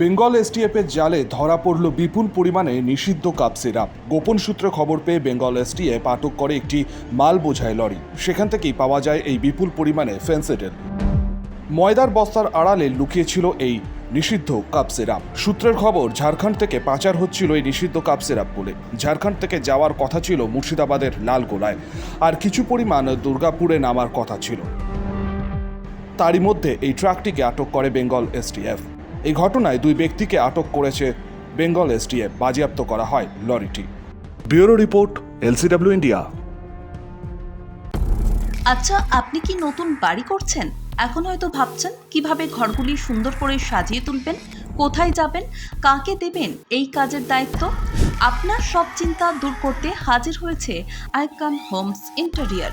বেঙ্গল এসটিএফের জালে ধরা পড়ল বিপুল পরিমাণে নিষিদ্ধ কাপ সিরাপ। গোপন সূত্রে খবর পেয়ে বেঙ্গল এসটিএফ আটক করে একটি মাল বোঝায় লরি। সেখান থেকেই পাওয়া যায় এই বিপুল পরিমাণে ফেন্সিডেল। ময়দার বস্তার আড়ালে লুকিয়েছিল এই নিষিদ্ধ কাপ সিরাপ। সূত্রের খবর, ঝাড়খণ্ড থেকে পাচার হচ্ছিল এই নিষিদ্ধ কাপ সিরাপ বলে। ঝাড়খণ্ড থেকে যাওয়ার কথা ছিল মুর্শিদাবাদের লালগোলায়। আর কিছু পরিমাণ দুর্গাপুরে নামার কথা ছিল। তারই মধ্যে এই ট্রাকটিকে আটক করে বেঙ্গল এসটিএফ। এই ঘটনায় দুই ব্যক্তিকে আটক করেছে বেঙ্গল এসটিএফ। বাজেয়াপ্ত করা হয় লরিটি। Bureau report L C W India. আচ্ছা আপনি কি নতুন বাড়ি করছেন? এখন হয়তো ভাবছেন কীভাবে ঘরগুলি সুন্দর করে সাজিয়ে তুলবেন কোথায় যাবেন কাকে দেবেন এই কাজের দায়িত্ব? আপনার সব চিন্তা দূর করতে হাজির হয়েছে icon homes interior.